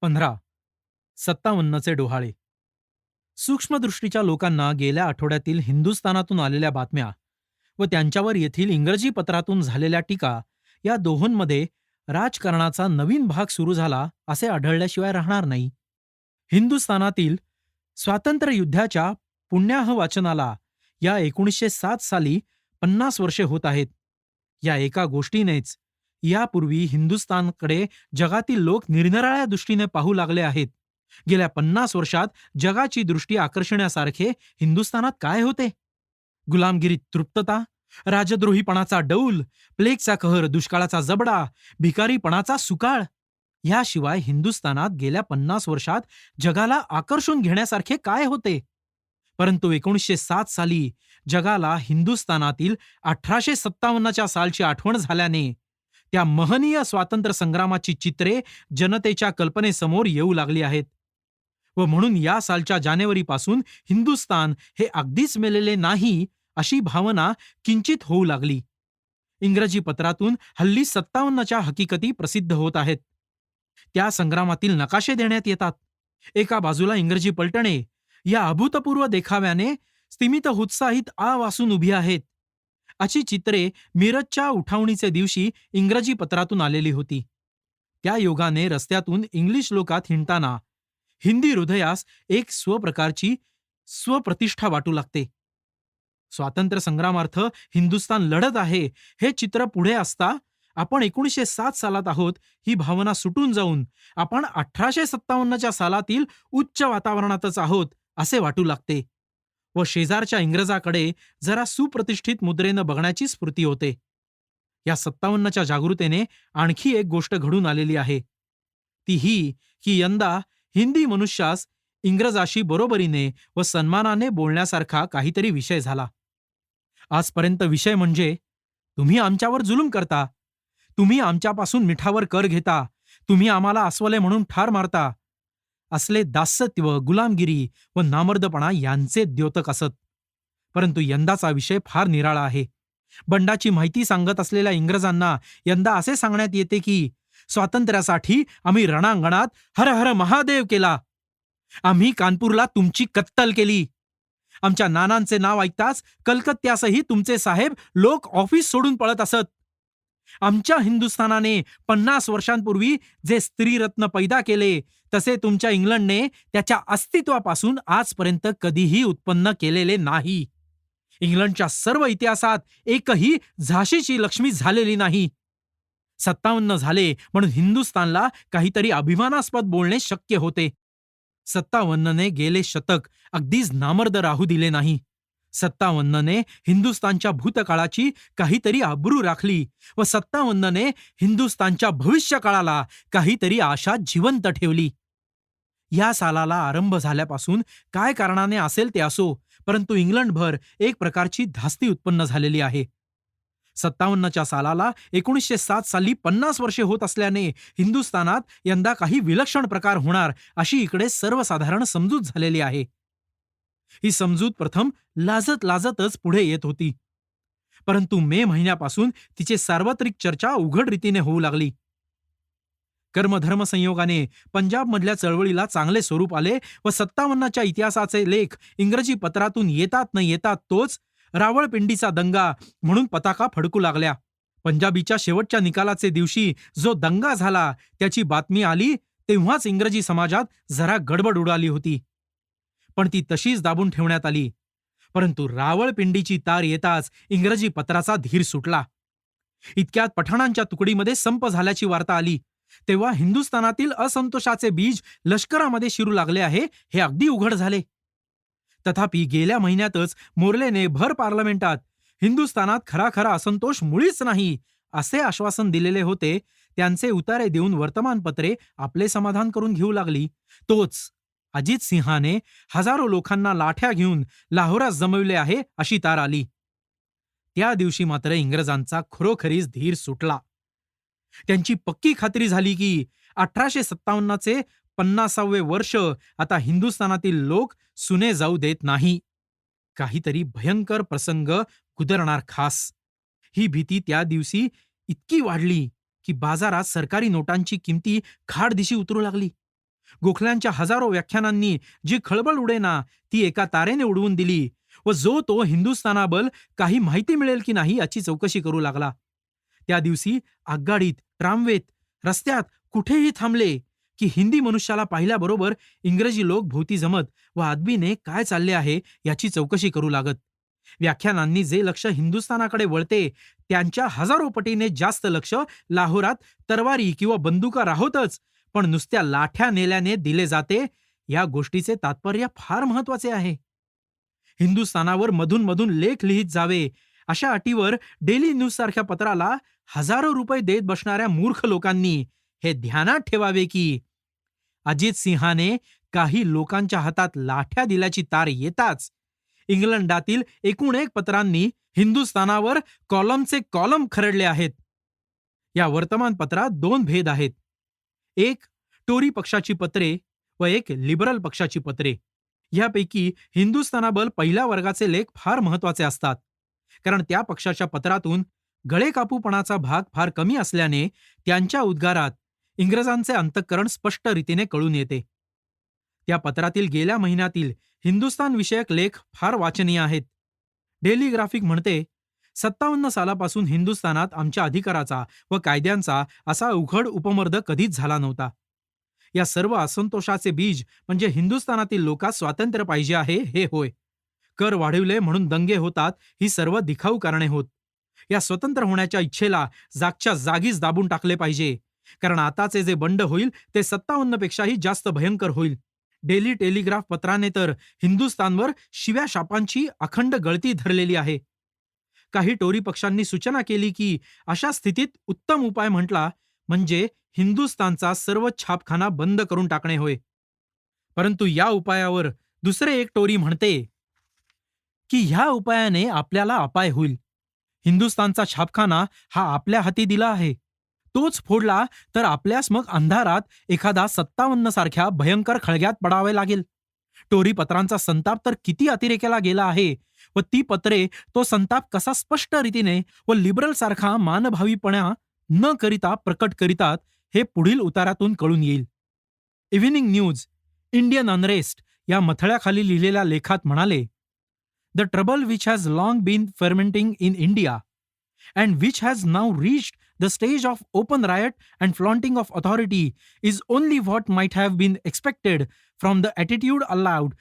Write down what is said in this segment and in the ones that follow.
पंधरा. सत्तावन्नचे डोहाळे. सूक्ष्मदृष्टीच्या लोकांना गेल्या आठवड्यातील हिंदुस्थानातून आलेल्या बातम्या व त्यांच्यावर येथील इंग्रजी पत्रातून झालेल्या टीका या दोहोंमध्ये राजकारणाचा नवीन भाग सुरू झाला असे आढळल्याशिवाय राहणार नाही. हिंदुस्थानातील स्वातंत्र्य युद्धाच्या पुण्याह वाचनाला या एकोणीसशे सात साली पन्नास वर्षे होत आहेत. या एका गोष्टीनेच यापूर्वी हिंदुस्थानकडे जगातील लोक निरनिराळ्या दृष्टीने पाहू लागले आहेत. गेल्या पन्नास वर्षात जगाची दृष्टी आकर्षण्यासारखे हिंदुस्थानात काय होते? गुलामगिरीत तृप्तता राजद्रोहीपणाचा डौल प्लेगचा कहर दुष्काळाचा जबडा भिकारीपणाचा सुकाळ याशिवाय हिंदुस्थानात गेल्या पन्नास वर्षात जगाला आकर्षून घेण्यासारखे काय होते? परंतु एकोणीसशे सात साली जगाला हिंदुस्थानातील अठराशे सत्तावन्नच्या सालची आठवण झाल्याने त्या महनीय स्वातंत्र्य संग्रामाची चित्रे जनतेच्या कल्पनेसमोर येऊ लागली आहेत. व म्हणून या सालच्या जानेवारीपासून हिंदुस्तान हे अगदीच मेलेले नाही अशी भावना किंचित होऊ लागली. इंग्रजी पत्रातून हल्ली सत्तावन्नच्या हकीकती प्रसिद्ध होत आहेत. त्या संग्रामातील नकाशे देण्यात येतात. एका बाजूला इंग्रजी पलटणे या अभूतपूर्व देखाव्याने स्तिमित उत्साहित आ वासून उभी आहेत. अशी चित्रे मिरजच्या उठावणीचे दिवशी इंग्रजी पत्रातून आलेली होती. त्या योगाने रस्त्यातून इंग्लिश लोकात हिंडताना हिंदी हृदयास एक स्वप्रकारची स्वप्रतिष्ठा वाटू लागते. स्वातंत्र्य संग्रामार्थ हिंदुस्तान लढत आहे हे चित्र पुढे असता आपण एकोणीसशे सात सालात आहोत ही भावना सुटून जाऊन आपण अठराशे सत्तावन्नच्या सालातील उच्च वातावरणातच आहोत असे वाटू लागते. व शेजारच्या इंग्रजाकडे जरा सुप्रतिष्ठित मुद्रेनं बघण्याची स्फूर्ती होते. या सत्तावन्नच्या जागृतेने आणखी एक गोष्ट घडून आलेली आहे. ती ही की यंदा हिंदी मनुष्यास इंग्रजाशी बरोबरीने व सन्मानाने बोलण्यासारखा काहीतरी विषय झाला. आजपर्यंत विषय म्हणजे तुम्ही आमच्यावर जुलूम करता. तुम्ही आमच्यापासून मिठावर कर घेता. तुम्ही आम्हाला अस्वले म्हणून ठार मारता. असले दासत्व गुलामगिरी व नामर्दपणा यांचे द्योतक असत. परंतु यंदाचा विषय फार निराळा आहे. बंडाची माहिती सांगत असलेल्या इंग्रजांना यंदा असे सांगण्यात येते की स्वातंत्र्यासाठी आम्ही रणांगणात हर हर महादेव केला. आम्ही कानपूरला तुमची कत्तल केली. आमच्या नानांचे नाव ऐकताच कलकत्त्यासही तुमचे साहेब लोक ऑफिस सोडून पळत असत. आमच्या हिंदुस्थानाने पन्नास वर्षांपूर्वी जे स्त्रीरत्न पैदा केले तसे तुमच्या इंग्लंडने त्याच्या अस्तित्वापासून आजपर्यंत कधीही उत्पन्न केलेले नाही. इंग्लंडच्या सर्व इतिहासात एकही झाशीची लक्ष्मी झालेली नाही. सत्तावन्न झाले म्हणून हिंदुस्थानला काहीतरी अभिमानास्पद बोलणे शक्य होते. सत्तावन्नने गेले शतक अगदीच नामर्द राहू दिले नाही. सत्तावन्नने हिंदुस्तानच्या भूतकाळाची काहीतरी आबरू राखली व सत्तावन्नने हिंदुस्तानच्या भविष्यकाळाला काहीतरी आशा जिवंत ठेवली. या सालाला आरंभ झाल्यापासून काय कारणाने असेल ते असो परंतु इंग्लंडभर एक प्रकारची धास्ती उत्पन्न झालेली आहे. सत्तावन्नच्या सालाला एकोणीसशे सात साली पन्नास वर्षे होत असल्याने हिंदुस्थानात यंदा काही विलक्षण प्रकार होणार अशी इकडे सर्वसाधारण समजूत झालेली आहे. ही समजूत प्रथम लाजत लाजतच पुढे येत होती. परंतु मे महिन्यापासून तिचे सार्वत्रिक चर्चा उघड रीतीने होऊ लागली. कर्मधर्म संयोगाने पंजाबमधल्या चळवळीला चांगले स्वरूप आले व सत्तावन्नाच्या इतिहासाचे लेख इंग्रजी पत्रातून येतात न येतात तोच रावळपिंडीचा दंगा म्हणून पताका फडकू लागल्या. पंजाबीच्या शेवटच्या निकालाचे दिवशी जो दंगा झाला त्याची बातमी आली तेव्हाच इंग्रजी समाजात जरा गडबड उडाली होती. पण ती तशीच दाबून ठेवण्यात आली. परंतु रावळपिंडीची तार येताच इंग्रजी पत्राचा धीर सुटला. इतक्यात पठाणांच्या तुकडीमध्ये संप झाल्याची वार्ता आली. तेव्हा हिंदुस्थानातील असंतोषाचे बीज लष्करामध्ये शिरू लागले आहे हे अगदी उघड झाले. तथापि गेल्या महिन्यातच मोर्लेने भर पार्लमेंटात हिंदुस्थानात खरा खरा असंतोष मुळीच नाही असे आश्वासन दिलेले होते त्यांचे उतारे देऊन वर्तमानपत्रे आपले समाधान करून घेऊ लागली. तोच अजित सिंहाने हजारो लोकांना लाठ्या घेऊन लाहोरास जमविले आहे अशी तार आली. त्या दिवशी मात्र इंग्रजांचा खरोखरीच धीर सुटला. त्यांची पक्की खात्री झाली की अठराशे सत्तावन्नचे पन्नासावे वर्ष आता हिंदुस्थानातील लोक सुने जाऊ देत नाही. काहीतरी भयंकर प्रसंग गुदरणार खास. ही भीती त्या दिवशी इतकी वाढली की बाजारात सरकारी नोटांची किमती खाड दिशी उतरू लागली. गोखल्यांच्या हजारो व्याख्यानांनी जी खळबळ उडेना ती एका तारेने उडवून दिली व जो तो हिंदुस्थानाबल काही माहिती मिळेल की नाही याची चौकशी करू लागला. त्या दिवशी आगगाडीत ट्रामवेत रस्त्यात कुठेही थांबले की हिंदी मनुष्याला पाहिल्याबरोबर इंग्रजी लोक भोवती जमत व आदबीने काय चालले आहे याची चौकशी करू लागत. व्याख्यानांनी जे लक्ष हिंदुस्थानाकडे वळते त्यांच्या हजारो पटीने जास्त लक्ष लाहोरात तरवारी किंवा बंदुका राहोतच पण नुसत्या लाठ्या नेल्याने दिले जाते या गोष्टीचे तात्पर्य फार महत्त्वाचे आहे. हिंदुस्थानावर मधून मधून लेख लिहित जावे अशा अटीवर डेली न्यूज सारख्या पत्राला हजारो रुपये देत बसणाऱ्या मूर्ख लोकांनी हे ध्यानात ठेवावे की अजित सिंहाने काही लोकांच्या हातात लाठ्या दिल्याची तार येताच इंग्लंडातील एकूण एक पत्रांनी हिंदुस्थानावर कॉलमचे कॉलम खरडले आहेत. या वर्तमानपत्रात दोन भेद आहेत. एक टोरी पक्षाची पत्रे व एक लिबरल पक्षाची पत्रे. यापैकी हिंदुस्थानाबल पहिल्या वर्गाचे लेख फार महत्त्वाचे असतात. कारण त्या पक्षाच्या पत्रातून गळे कापूपणाचा भाग फार कमी असल्याने त्यांच्या उद्गारात इंग्रजांचे अंतःकरण स्पष्ट रीतीने कळून येते. त्या पत्रातील गेल्या महिन्यातील हिंदुस्थान विषयक लेख फार वाचनीय आहेत. डेली ग्राफिक म्हणते सत्तावन्न सालापासून हिंदुस्थानात आमच्या अधिकाराचा व कायद्यांचा असा उघड उपमर्द कधीच झाला नव्हता. या सर्व असंतोषाचे बीज म्हणजे हिंदुस्थानातील लोकांस स्वातंत्र्य पाहिजे आहे हे होय. कर वाढविले म्हणून दंगे होतात ही सर्व दिखाऊ कारणे होत. या स्वतंत्र होण्याच्या इच्छेला जागच्या जागीच दाबून टाकले पाहिजे. कारण आताचे जे बंड होईल ते सत्तावन्न पेक्षाही जास्त भयंकर होईल. डेली टेलिग्राफ पत्राने तर हिंदुस्थानवर शिव्या शापांची अखंड गळती धरलेली आहे. काही टोरी पक्षांनी सूचना केली की अशा स्थितीत उत्तम उपाय म्हटला म्हणजे हिंदुस्थानचा सर्व छापखाना बंद करून टाकणे होय. परंतु या उपायावर दुसरे एक टोरी म्हणते की ह्या उपायाने आपल्याला अपाय होईल. हिंदुस्थानचा छापखाना हा आपल्या हाती दिला आहे. तोच फोडला तर आपल्यास मग अंधारात एखादा सत्तावन्न सारख्या भयंकर खळग्यात पडावे लागेल. टोरी पत्रांचा संताप तर किती अतिरेक्याला गेला आहे व ती पत्रे तो संताप कसा स्पष्ट रीतीने व लिबरल सारखा मानभावीपणा न करिता प्रकट करीतात हे पुढील उतारातून कळून येईल. इव्हिनिंग न्यूज इंडियन अनरेस्ट या मथळ्याखाली लिहिलेल्या लेखात म्हणाले the trouble which has long been fermenting in India and which has now reached the stage of open riot and flaunting of authority is only what might have been expected from the attitude allowed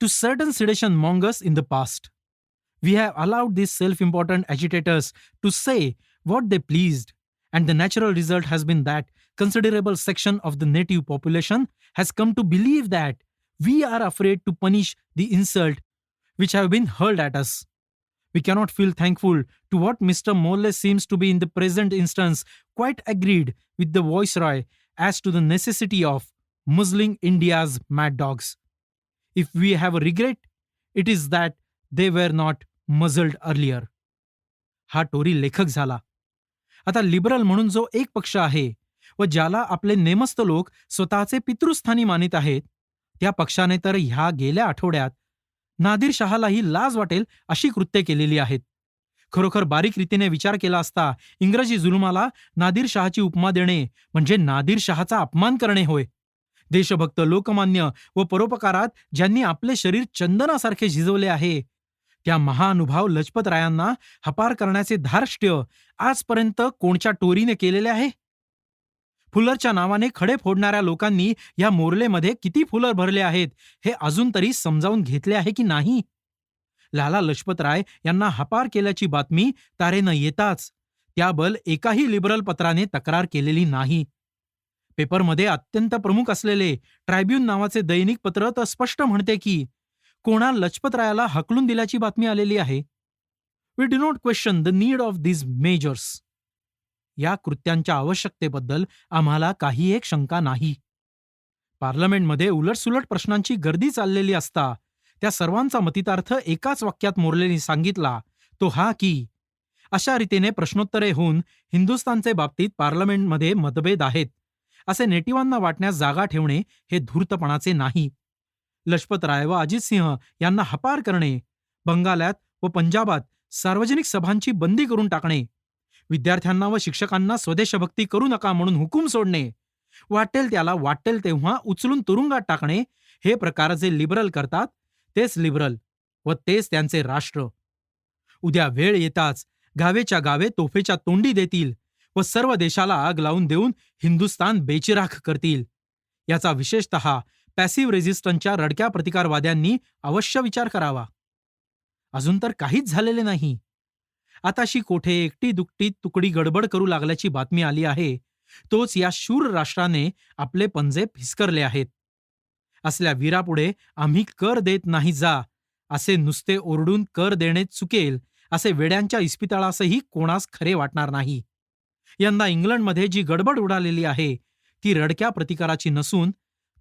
to certain sedition mongers in the past. We have allowed these self important agitators to say what they pleased, and the natural result has been that considerable section of the native population has come to believe that we are afraid to punish the insult which have been hurled at us we cannot feel thankful to what Mr. Morley seems to be in the present instance quite agreed with the Viceroy as to the necessity of muzzling India's mad dogs. If we have a regret, it is that they were not muzzled earlier. हा Tory लेखक झाला. आता liberal म्हणून जो एक पक्ष आहे व ज्याला आपले नेमस्त लोक स्वतःचे पितृस्थानी मानित आहेत त्या पक्षाने तर ह्या गेल्या आठवड्यात नादिर शहालाही लाज वाटेल अशी कृत्ये केलेली आहेत. खरोखर बारीक रीतीने विचार केला असता इंग्रजी जुलुमाला नादिर शहाची उपमा देणे म्हणजे नादिर शहाचा अपमान करणे होय. देशभक्त लोकमान्य व परोपकारात ज्यांनी आपले शरीर चंदनासारखे झिजवले आहे. त्या महानुभाव लजपतरायांना हपार करण्याचे धार्ष्ट्य आजपर्यंत कोणच्या टोरीने केलेले आहे? फुलरच्या नावाने खडे फोडणाऱ्या लोकांनी या मोरलेमध्ये किती फुलर भरले आहेत हे अजून तरी समजावून घेतले आहे की नाही? लाला लजपतराय यांना हपार केल्याची बातमी तारेनं येताच. त्याबल एकाही लिबरल पत्राने तक्रार केलेली नाही. पेपरमध्ये अत्यंत प्रमुख असलेले ट्रायब्यून नावाचे दैनिक पत्र तर स्पष्ट म्हणते की कोणा लजपतरायाला हकलून दिल्याची बातमी आलेली आहे. We do not question the need of these measures या कृत्यांच्या आवश्यकतेबद्दल आम्हाला काही एक शंका नाही. पार्लमेंटमध्ये उलटसुलट प्रश्नांची गर्दी चाललेली असता त्या सर्वांचा मतितार्थ एकाच वाक्यात मोरलेनी सांगितला तो हा की अशा रीतीने प्रश्नोत्तरे होऊन हिंदुस्थानचे बाबतीत पार्लमेंटमध्ये मतभेद आहेत. असे नेटिवांना वाटण्यास जागा ठेवणे हे धूर्तपणाचे नाही. लजपतराय व अजित सिंह यांना हपार करणे बंगालात व पंजाबात सार्वजनिक सभांची बंदी करून टाकणे विद्यार्थ्यांना व शिक्षकांना स्वदेशभक्ती करू नका म्हणून हुकूम सोडणे वाटेल त्याला वाटेल तेव्हा उचलून तुरुंगात टाकणे हे प्रकार जे लिबरल करतात तेच लिबरल व तेच त्यांचे राष्ट्र. उद्या वेळ येताच गावेच्या गावे तोफेच्या तोंडी देतील व सर्व देशाला आग लावून देऊन हिंदुस्तान बेचिराख करतील. याचा विशेषतः पॅसिव्ह रेझिस्टन्सच्या रडक्या प्रतिकारवाद्यांनी अवश्य विचार करावा. अजून तर काहीच झालेले नाही. आताशी कोठे एकटी दुकटी तुकडी गडबड करू लागल्याची बातमी आली आहे तोच या शूर राष्ट्राने आपले पंजे फिसकरले आहेत. असल्या वीरापुढे आम्ही कर देत नाही जा असे नुसते ओरडून कर देणे चुकेल असे वेड्यांच्या इस्पितळासही कोणास खरे वाटणार नाही. यंदा इंग्लंडमध्ये जी गडबड उडालेली आहे ती रडक्या प्रतिकाराची नसून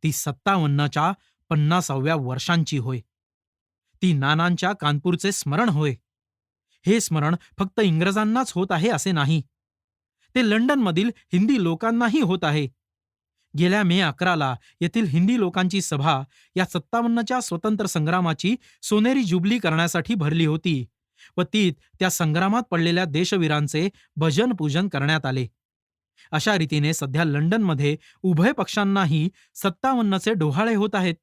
ती सत्तावन्नच्या पन्नासाव्या वर्षांची होय. ती नानांच्या कानपूरचे स्मरण होय. हे स्मरण फक्त इंग्रजांनाच होत आहे असे नाही. ते लंडनमधील हिंदी लोकांनाही होत आहे. गेल्या मे अकराला येथील हिंदी लोकांची सभा या सत्तावन्नच्या स्वतंत्र संग्रामाची सोनेरी जुबली करण्यासाठी भरली होती. व तीत त्या संग्रामात पडलेल्या देशवीरांचे भजन पूजन करण्यात आले. अशा रीतीने सध्या लंडनमध्ये उभय पक्षांनाही सत्तावन्नचे डोहाळे होत आहेत.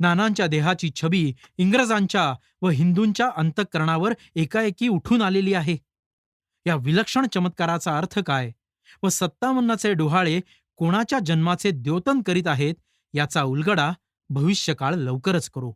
नानांच्या देहाची छबी इंग्रजांच्या व हिंदूंच्या अंतःकरणावर एकाएकी उठून आलेली आहे. या विलक्षण चमत्काराचा अर्थ काय व सत्तावन्नाचे डोहाळे कोणाच्या जन्माचे द्योतन करीत आहेत याचा उलगडा भविष्यकाळ लवकरच करू.